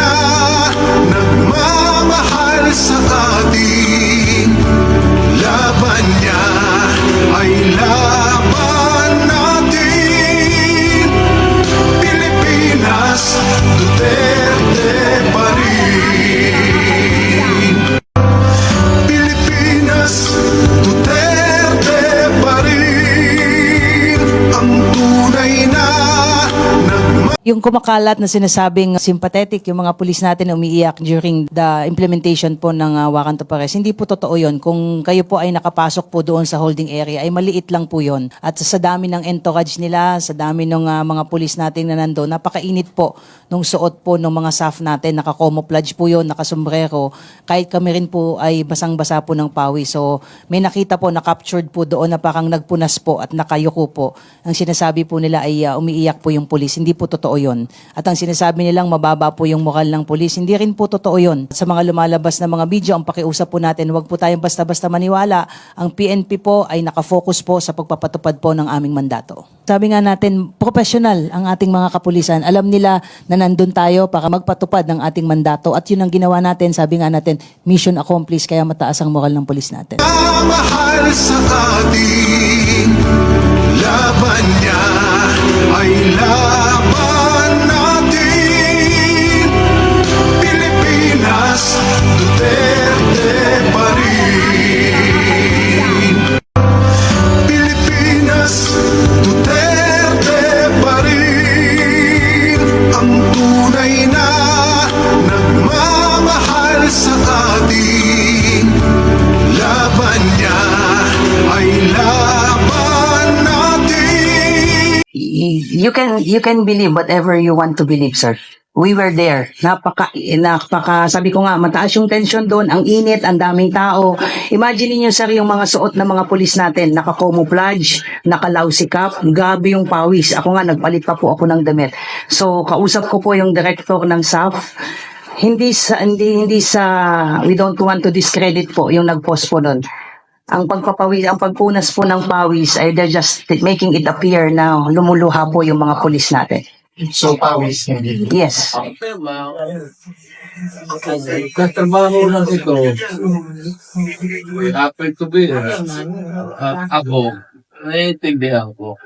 now Yung kumakalat na sinasabing sympathetic, yung mga pulis natin na umiiyak during the implementation po ng uh, Wakan to Pares, hindi po totoo yun. Kung kayo po ay nakapasok po doon sa holding area, ay maliit lang po yun. At sa dami ng entourage nila, sa dami ng uh, mga pulis natin na nandoon, napakainit po nung suot po ng mga staff natin, naka-camouflage po yun, nakasombrero. Kahit kami rin po ay basang-basa po ng pawis. So may nakita po na captured po doon na parang nagpunas po at nakayuko po. Ang sinasabi po nila ay uh, umiiyak po yung pulis. Hindi po totoo yun. At ang sinasabi nilang mababa po yung moral ng pulis. Hindi rin po totoo yun. Sa mga lumalabas na mga video, ang pakiusap po natin, huwag po tayong basta-basta maniwala. Ang PNP po ay nakafocus po sa pagpapatupad po ng aming mandato. Sabi nga natin, professional ang ating mga kapulisan. Alam nila na nandun tayo para magpatupad ng ating mandato. At yun ang ginawa natin. Sabi nga natin, mission accomplished, kaya mataas ang moral ng pulis natin. mahal sa you can you can believe whatever you want to believe, sir. We were there. Napaka, napaka, sabi ko nga, mataas yung tension doon, ang init, ang daming tao. Imagine niyo sir, yung mga suot ng mga pulis natin, naka-camouflage, naka-lousy cap, gabi yung pawis. Ako nga, nagpalit pa po ako ng damit. So, kausap ko po yung director ng SAF. Hindi sa, hindi, hindi sa, we don't want to discredit po yung nag-post po doon ang pagpapawis, ang pagpunas po ng pawis ay they're just making it appear na lumuluha po yung mga pulis natin. So, pawis hindi. Yes. Katrabaho lang ito. We happen to be uh, uh, ako. Naiintindihan ko.